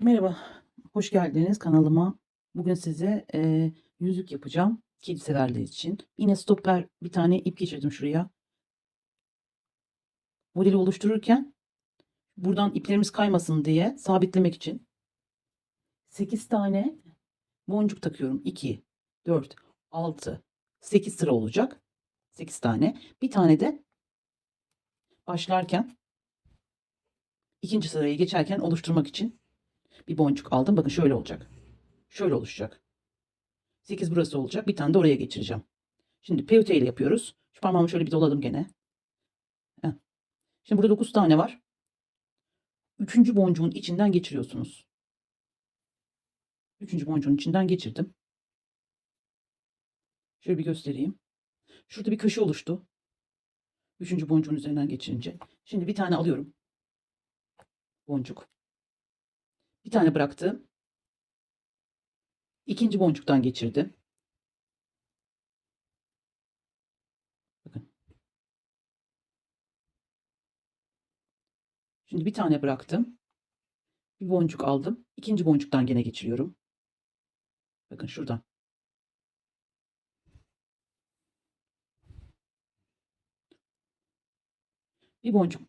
Merhaba, hoş geldiniz kanalıma. Bugün size e, yüzük yapacağım kiliselerle için. Yine stopper bir tane ip geçirdim şuraya. Modeli oluştururken buradan iplerimiz kaymasın diye sabitlemek için 8 tane boncuk takıyorum. 2, 4, 6, 8 sıra olacak. 8 tane. Bir tane de başlarken ikinci sırayı geçerken oluşturmak için bir boncuk aldım. Bakın şöyle olacak. Şöyle oluşacak. 8 burası olacak. Bir tane de oraya geçireceğim. Şimdi peyote ile yapıyoruz. Şu parmağımı şöyle bir doladım gene. Şimdi burada 9 tane var. Üçüncü boncuğun içinden geçiriyorsunuz. Üçüncü boncuğun içinden geçirdim. Şöyle bir göstereyim. Şurada bir köşe oluştu. Üçüncü boncuğun üzerinden geçirince. Şimdi bir tane alıyorum. Boncuk. Bir tane bıraktım. İkinci boncuktan geçirdim. Bakın. Şimdi bir tane bıraktım. Bir boncuk aldım. İkinci boncuktan gene geçiriyorum. Bakın şuradan. Bir boncuk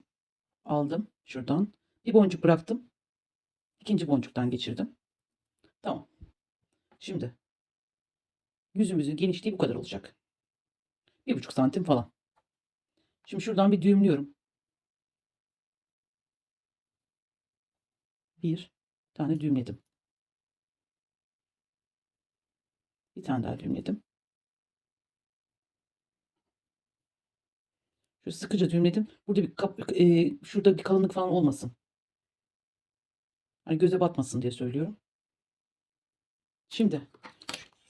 aldım şuradan. Bir boncuk bıraktım. İkinci boncuktan geçirdim. Tamam. Şimdi yüzümüzün genişliği bu kadar olacak. Bir buçuk santim falan. Şimdi şuradan bir düğümlüyorum. Bir tane düğümledim. Bir tane daha düğümledim. Şöyle sıkıca düğümledim. Burada bir kap, e, şurada bir kalınlık falan olmasın. Hani göze batmasın diye söylüyorum. Şimdi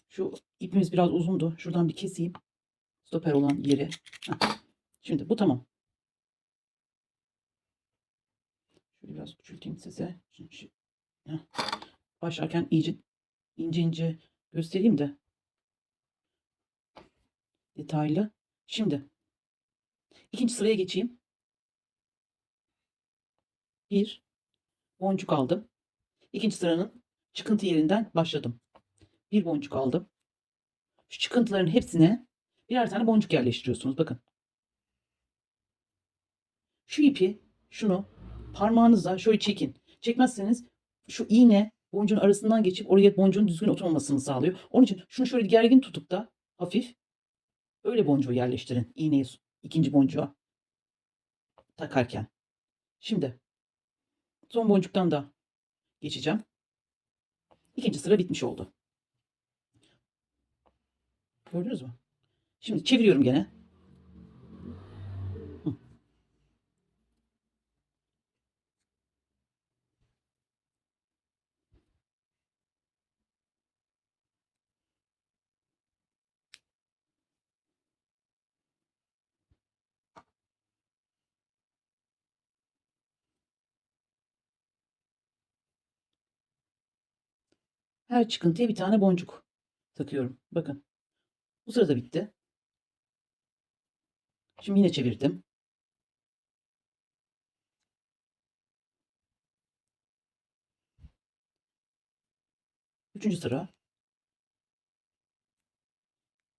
şu ipimiz biraz uzundu. Şuradan bir keseyim. Stoper olan yeri. Şimdi bu tamam. Şöyle biraz küçülteyim size. Şimdi. Başlarken iyice ince ince göstereyim de detaylı. Şimdi ikinci sıraya geçeyim. Bir boncuk aldım. İkinci sıranın çıkıntı yerinden başladım. Bir boncuk aldım. Şu çıkıntıların hepsine birer tane boncuk yerleştiriyorsunuz. Bakın. Şu ipi, şunu parmağınızla şöyle çekin. Çekmezseniz şu iğne boncuğun arasından geçip oraya boncuğun düzgün oturmamasını sağlıyor. Onun için şunu şöyle gergin tutup da hafif öyle boncuğu yerleştirin. İğneyi ikinci boncuğa takarken. Şimdi son boncuktan da geçeceğim. İkinci sıra bitmiş oldu. Gördünüz mü? Şimdi çeviriyorum gene. Her çıkıntıya bir tane boncuk takıyorum. Bakın. Bu sırada bitti. Şimdi yine çevirdim. Üçüncü sıra.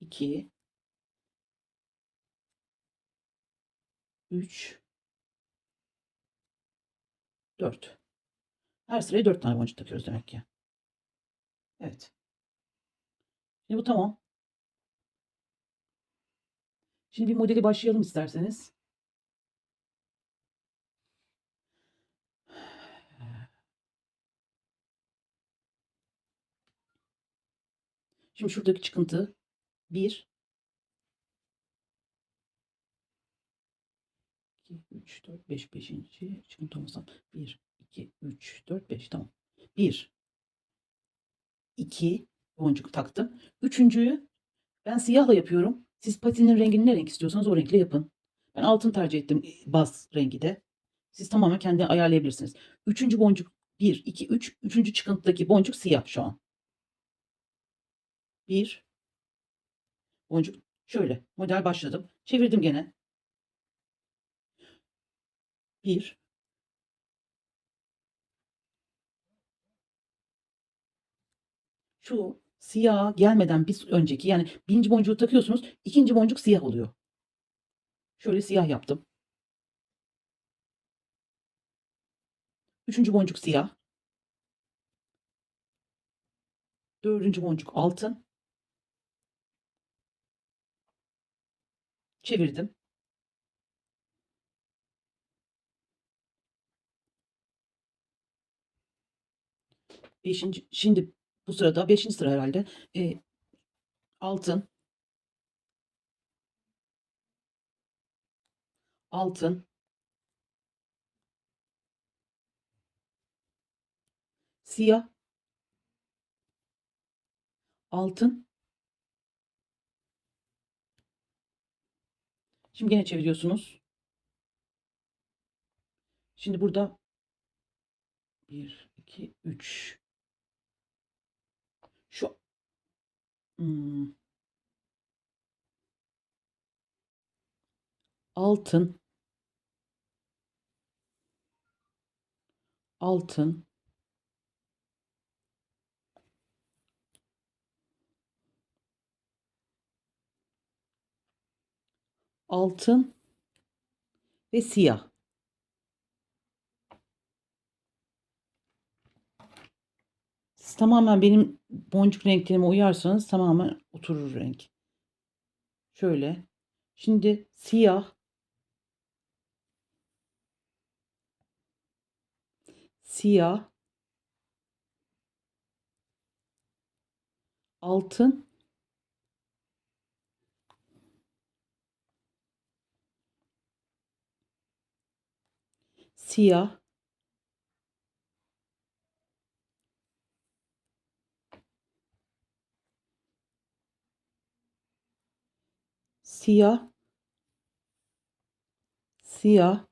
2 3 4 Her sıraya 4 tane boncuk takıyoruz demek ki. Evet. Şimdi bu tamam. Şimdi bir modeli başlayalım isterseniz. Şimdi şuradaki çıkıntı 1 2 3 4 5 5. çıkıntı olmasam 1 2 3 4 5 tamam. 1 2 boncuk taktım. Üçüncüyü ben siyahla yapıyorum. Siz patinin rengini ne renk istiyorsanız o renkle yapın. Ben altın tercih ettim baz rengi de. Siz tamamen kendi ayarlayabilirsiniz. Üçüncü boncuk 1, 2, 3. Üçüncü çıkıntıdaki boncuk siyah şu an. 1 boncuk şöyle model başladım. Çevirdim gene. 1 şu siyah gelmeden bir önceki yani birinci boncuğu takıyorsunuz. ikinci boncuk siyah oluyor. Şöyle siyah yaptım. Üçüncü boncuk siyah. Dördüncü boncuk altın. Çevirdim. Beşinci, şimdi bu sırada beşinci sıra herhalde. E, altın. Altın. Siyah. Altın. Şimdi gene çeviriyorsunuz. Şimdi burada 1, 2, 3. Şu altın. Altın. Altın ve siyah. Tamamen benim boncuk renklerime uyarsanız tamamen oturur renk. Şöyle. Şimdi siyah siyah altın siyah siyah. Siyah.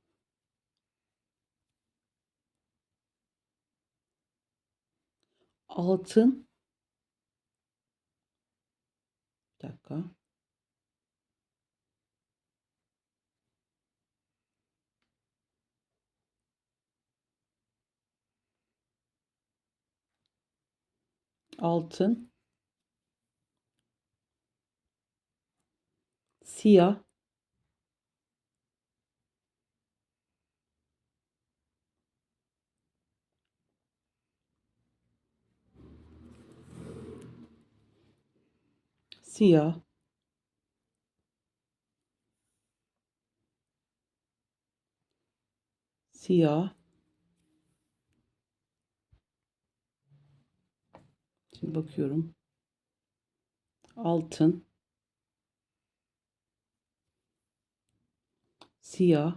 Altın. Bir dakika. Altın siyah. Siyah. Siyah. Şimdi bakıyorum. Altın siyah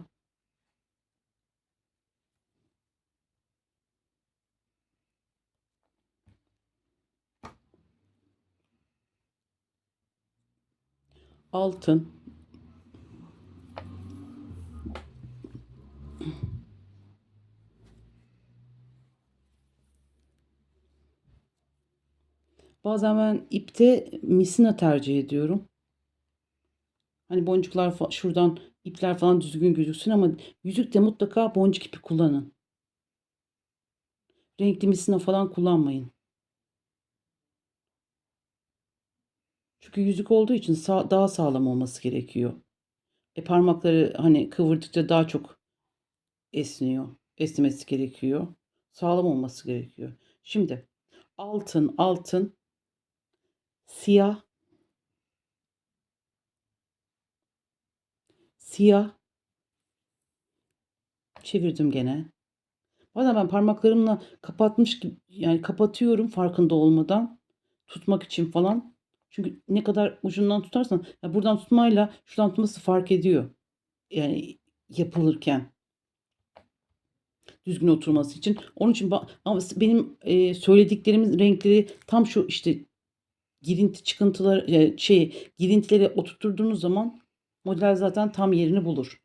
altın Bazen ben ipte misina tercih ediyorum. Hani boncuklar şuradan ipler falan düzgün gözüksün ama yüzükte mutlaka boncuk ipi kullanın. Renkli misina falan kullanmayın. Çünkü yüzük olduğu için sağ- daha sağlam olması gerekiyor. E parmakları hani kıvırdıkça daha çok esniyor. Esnemesi gerekiyor. Sağlam olması gerekiyor. Şimdi altın, altın, siyah, siyah. Çevirdim gene. Bazen ben parmaklarımla kapatmış gibi yani kapatıyorum farkında olmadan tutmak için falan. Çünkü ne kadar ucundan tutarsan ya buradan tutmayla şuradan tutması fark ediyor. Yani yapılırken düzgün oturması için. Onun için ama benim e, söylediklerimin renkleri tam şu işte girinti çıkıntılar e, şey girintileri oturtturduğunuz zaman model zaten tam yerini bulur.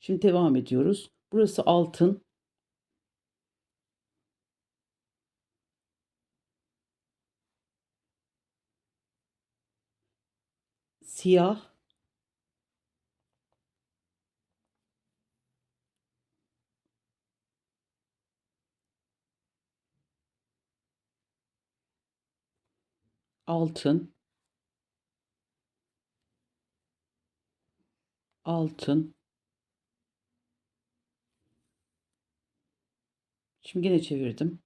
Şimdi devam ediyoruz. Burası altın. Siyah. altın altın. Şimdi yine çevirdim.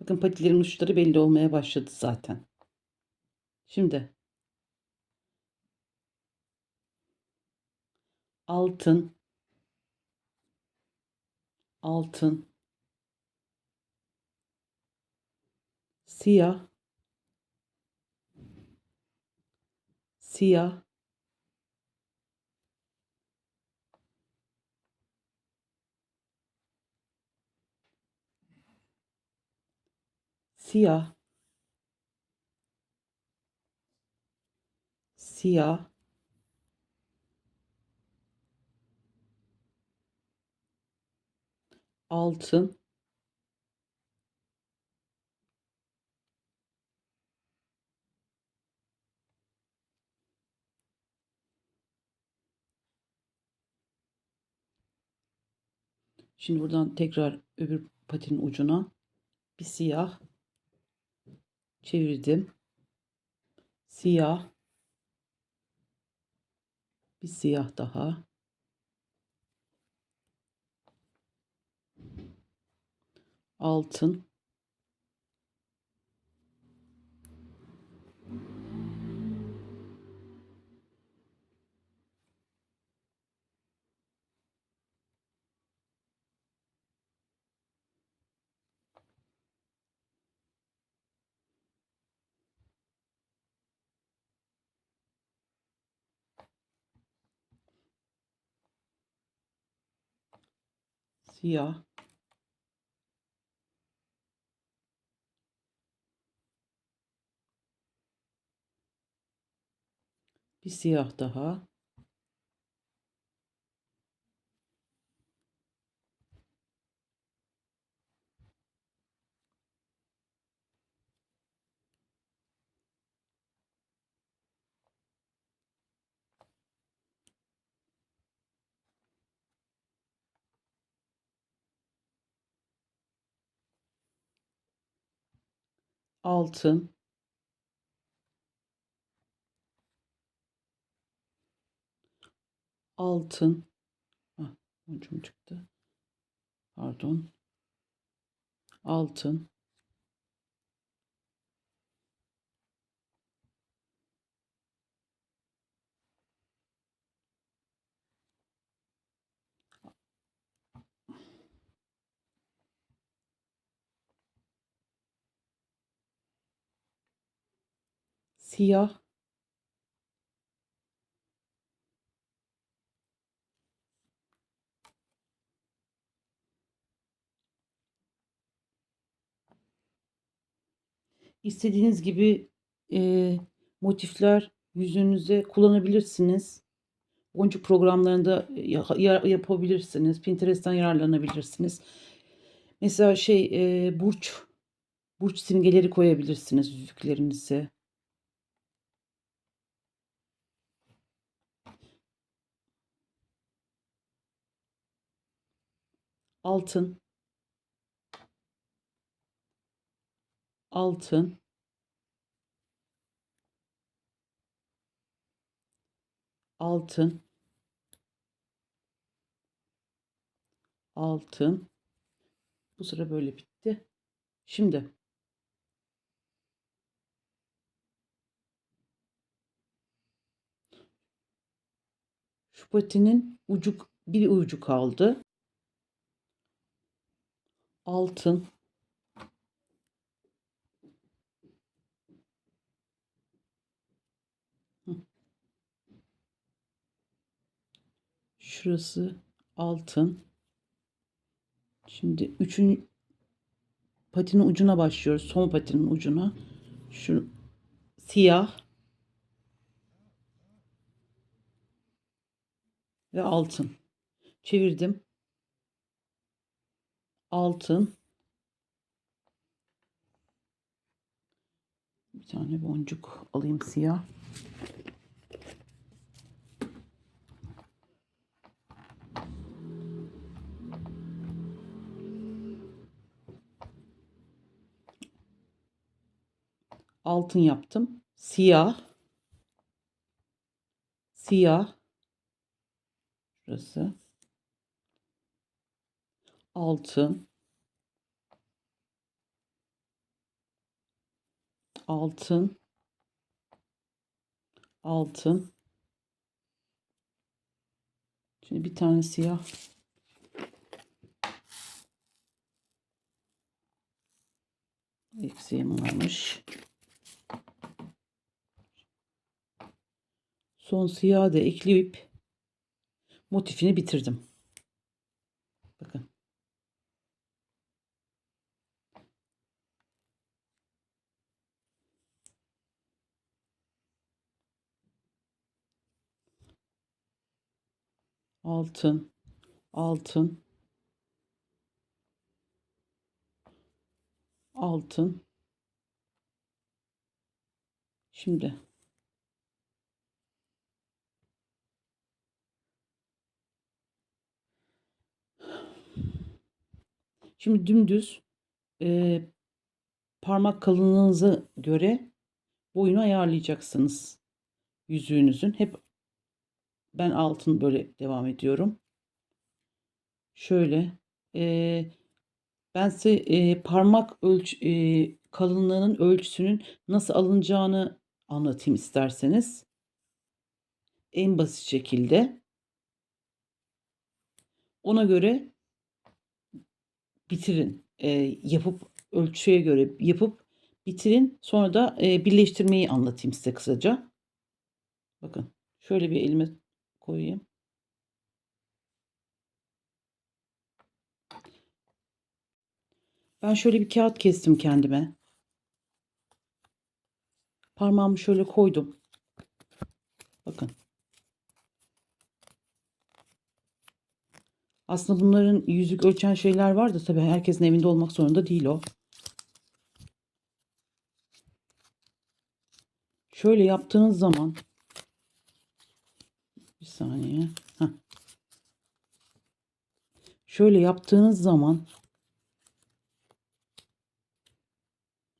Bakın patilerin uçları belli olmaya başladı zaten. Şimdi. Altın. Altın. Siyah. Siyah siyah. Siyah. Altın. Şimdi buradan tekrar öbür patinin ucuna. Bir siyah çevirdim. Siyah bir siyah daha. Altın siyah bir siyah daha altın. Altın. Ah, çıktı. Pardon. Altın siyah İstediğiniz gibi e, motifler yüzünüze kullanabilirsiniz. Boncuk programlarında ya- ya- yapabilirsiniz. Pinterest'ten yararlanabilirsiniz. Mesela şey e, burç burç simgeleri koyabilirsiniz yüzüklerinize. Altın. Altın. Altın. Altın. Bu sıra böyle bitti. Şimdi. Şu patinin ucu bir ucu kaldı. Altın. Şurası altın. Şimdi üçün patinin ucuna başlıyoruz. Son patinin ucuna. Şu siyah ve altın. Çevirdim altın. Bir tane boncuk alayım siyah. Altın yaptım. Siyah. Siyah. Şurası. 6 altın. Altın. Şimdi bir tane siyah. Eksiğim varmış. Son siyah da ekleyip motifini bitirdim. Altın, altın, altın. Şimdi Şimdi dümdüz e, parmak kalınlığınıza göre boyunu ayarlayacaksınız. Yüzüğünüzün. Hep ben altın böyle devam ediyorum. Şöyle e, ben size e, parmak ölç e, kalınlığının ölçüsünün nasıl alınacağını anlatayım isterseniz. En basit şekilde. Ona göre bitirin. E, yapıp ölçüye göre yapıp bitirin. Sonra da e, birleştirmeyi anlatayım size kısaca. Bakın şöyle bir elime koyayım. Ben şöyle bir kağıt kestim kendime. Parmağımı şöyle koydum. Bakın. Aslında bunların yüzük ölçen şeyler var da tabii herkesin evinde olmak zorunda değil o. Şöyle yaptığınız zaman bir saniye. Heh. Şöyle yaptığınız zaman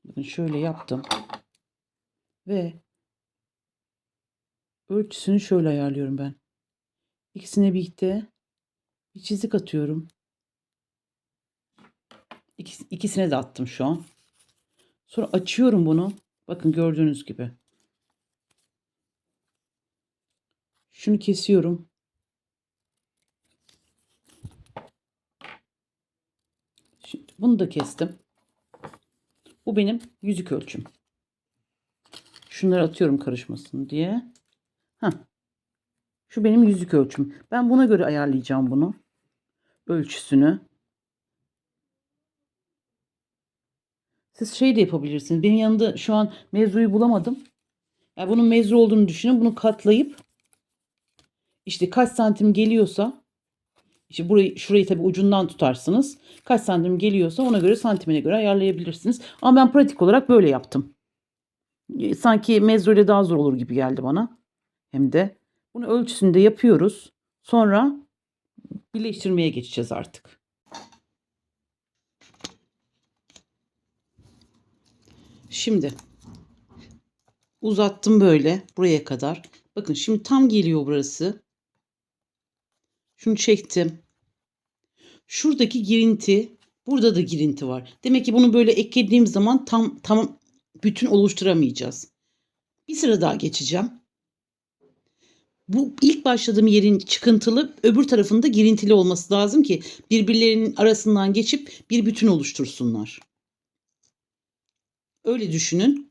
bakın şöyle yaptım ve ölçüsünü şöyle ayarlıyorum ben. İkisine birlikte bir çizik atıyorum. İkis, ikisine de attım şu an. Sonra açıyorum bunu. Bakın gördüğünüz gibi. Şunu kesiyorum. Şimdi bunu da kestim. Bu benim yüzük ölçüm. Şunları atıyorum karışmasın diye. Heh. Şu benim yüzük ölçüm. Ben buna göre ayarlayacağım bunu. Ölçüsünü. Siz şey de yapabilirsiniz. Benim yanında şu an mevzuyu bulamadım. Yani bunun mevzu olduğunu düşünün. Bunu katlayıp işte kaç santim geliyorsa işte burayı şurayı tabii ucundan tutarsınız. Kaç santim geliyorsa ona göre santimine göre ayarlayabilirsiniz. Ama ben pratik olarak böyle yaptım. Sanki mezro ile daha zor olur gibi geldi bana. Hem de bunu ölçüsünde yapıyoruz. Sonra birleştirmeye geçeceğiz artık. Şimdi uzattım böyle buraya kadar. Bakın şimdi tam geliyor burası. Şunu çektim. Şuradaki girinti, burada da girinti var. Demek ki bunu böyle eklediğim zaman tam tam bütün oluşturamayacağız. Bir sıra daha geçeceğim. Bu ilk başladığım yerin çıkıntılı, öbür tarafında girintili olması lazım ki birbirlerinin arasından geçip bir bütün oluştursunlar. Öyle düşünün.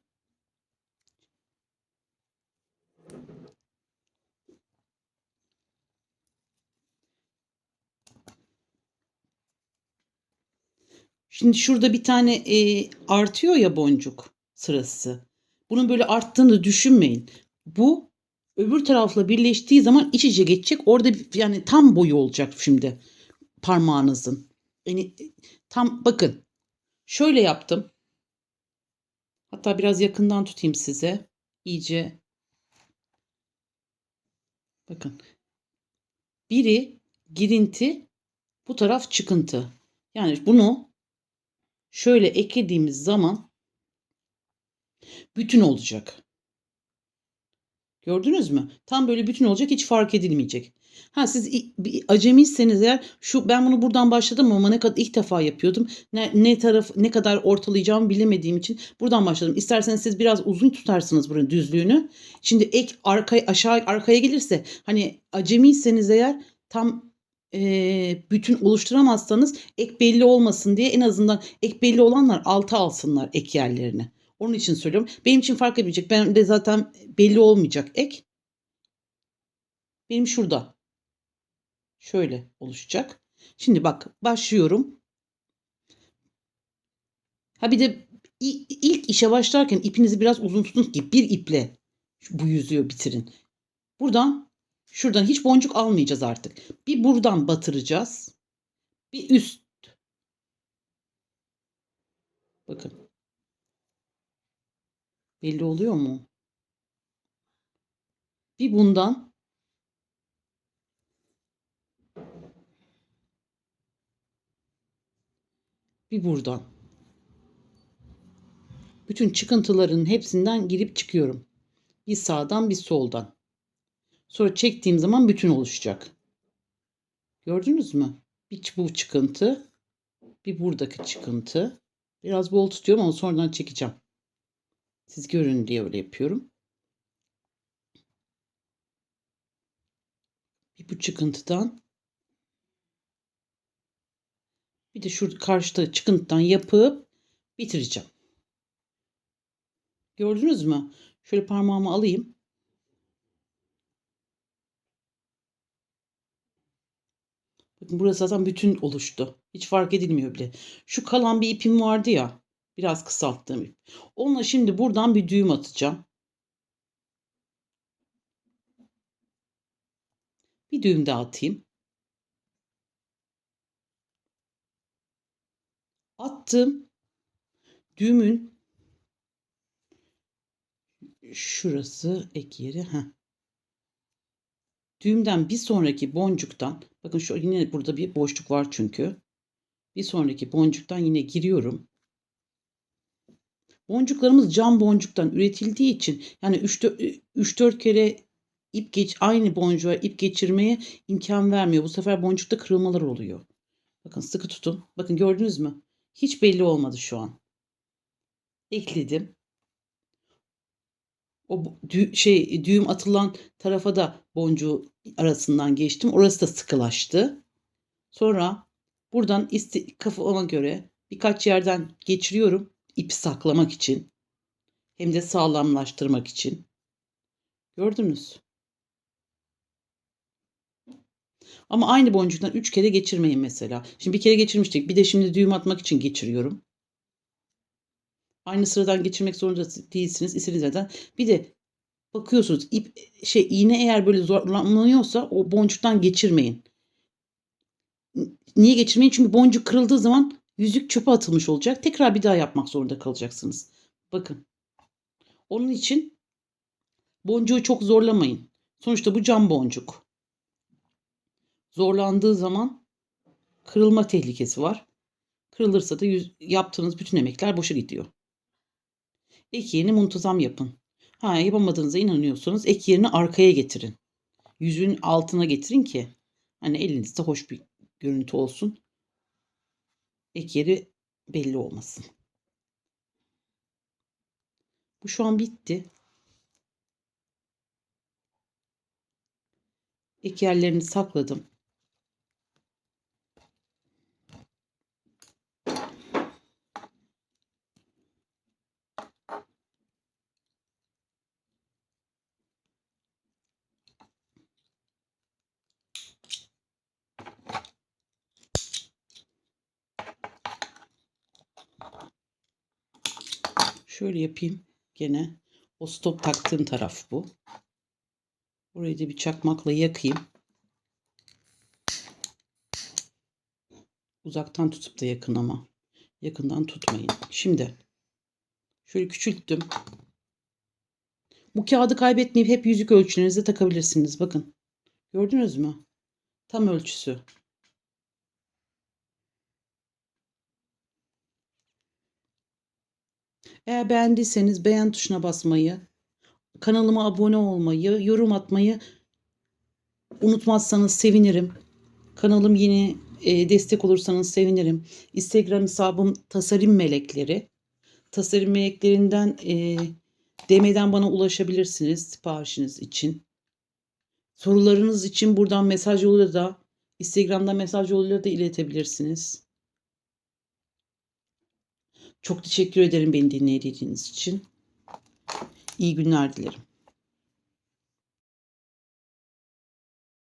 Şimdi şurada bir tane e, artıyor ya boncuk sırası. Bunun böyle arttığını düşünmeyin. Bu öbür tarafla birleştiği zaman iç içe geçecek. Orada yani tam boyu olacak şimdi parmağınızın. Yani tam bakın. Şöyle yaptım. Hatta biraz yakından tutayım size. İyice. Bakın. Biri girinti, bu taraf çıkıntı. Yani bunu şöyle eklediğimiz zaman bütün olacak. Gördünüz mü? Tam böyle bütün olacak hiç fark edilmeyecek. Ha siz acemiyseniz eğer şu ben bunu buradan başladım ama ne kadar ilk defa yapıyordum. Ne, ne taraf ne kadar ortalayacağımı bilemediğim için buradan başladım. İsterseniz siz biraz uzun tutarsınız buranın düzlüğünü. Şimdi ek arkaya aşağı arkaya gelirse hani acemiyseniz eğer tam eee, bütün oluşturamazsanız ek belli olmasın diye en azından ek belli olanlar alta alsınlar ek yerlerini. Onun için söylüyorum. Benim için fark etmeyecek. Ben de zaten belli olmayacak ek. Benim şurada. Şöyle oluşacak. Şimdi bak başlıyorum. Ha bir de ilk işe başlarken ipinizi biraz uzun tutun ki bir iple bu yüzüğü bitirin. Buradan şuradan hiç boncuk almayacağız artık. Bir buradan batıracağız. Bir üst. Bakın. Belli oluyor mu? Bir bundan bir buradan. Bütün çıkıntıların hepsinden girip çıkıyorum. Bir sağdan bir soldan. Sonra çektiğim zaman bütün oluşacak. Gördünüz mü? Bir bu çıkıntı, bir buradaki çıkıntı. Biraz bol tutuyorum ama sonradan çekeceğim. Siz görün diye öyle yapıyorum. Bir bu çıkıntıdan bir de şu karşıda çıkıntıdan yapıp bitireceğim. Gördünüz mü? Şöyle parmağımı alayım. Burası zaten bütün oluştu. Hiç fark edilmiyor bile. Şu kalan bir ipim vardı ya. Biraz kısalttığım ip. Onunla şimdi buradan bir düğüm atacağım. Bir düğüm daha atayım. Attım. Düğümün şurası ek yeri. Heh. Düğümden bir sonraki boncuktan bakın şu yine burada bir boşluk var çünkü. Bir sonraki boncuktan yine giriyorum. Boncuklarımız cam boncuktan üretildiği için yani 3-4 kere ip geç aynı boncuğa ip geçirmeye imkan vermiyor. Bu sefer boncukta kırılmalar oluyor. Bakın sıkı tutun. Bakın gördünüz mü? Hiç belli olmadı şu an. Ekledim. O dü- şey düğüm atılan tarafa da boncuğu arasından geçtim. Orası da sıkılaştı. Sonra buradan iste, kafama göre birkaç yerden geçiriyorum ipi saklamak için. Hem de sağlamlaştırmak için. Gördünüz. Ama aynı boncuktan 3 kere geçirmeyin mesela. Şimdi bir kere geçirmiştik. Bir de şimdi düğüm atmak için geçiriyorum. Aynı sıradan geçirmek zorunda değilsiniz. İstediğiniz yerden. Bir de bakıyorsunuz ip şey iğne eğer böyle zorlanıyorsa o boncuktan geçirmeyin. Niye geçirmeyin? Çünkü boncuk kırıldığı zaman yüzük çöpe atılmış olacak. Tekrar bir daha yapmak zorunda kalacaksınız. Bakın. Onun için boncuğu çok zorlamayın. Sonuçta bu cam boncuk. Zorlandığı zaman kırılma tehlikesi var. Kırılırsa da yaptığınız bütün emekler boşa gidiyor. Ek yerini muntazam yapın. Ha yapamadığınıza inanıyorsanız ek yerini arkaya getirin. Yüzün altına getirin ki hani elinizde hoş bir görüntü olsun. Ek yeri belli olmasın. Bu şu an bitti. Ek yerlerini sakladım. Şöyle yapayım gene. O stop taktığım taraf bu. Burayı da bir çakmakla yakayım. Uzaktan tutup da yakın ama. Yakından tutmayın. Şimdi şöyle küçülttüm. Bu kağıdı kaybetmeyip hep yüzük ölçünüze takabilirsiniz. Bakın. Gördünüz mü? Tam ölçüsü. Eğer beğendiyseniz beğen tuşuna basmayı, kanalıma abone olmayı, yorum atmayı unutmazsanız sevinirim. Kanalım yeni e, destek olursanız sevinirim. Instagram hesabım Tasarım Melekleri. Tasarım Meleklerinden e, DM'den bana ulaşabilirsiniz siparişiniz için. Sorularınız için buradan mesaj yoluyla da Instagram'dan mesaj yoluyla da iletebilirsiniz. Çok teşekkür ederim beni dinlediğiniz için. İyi günler dilerim.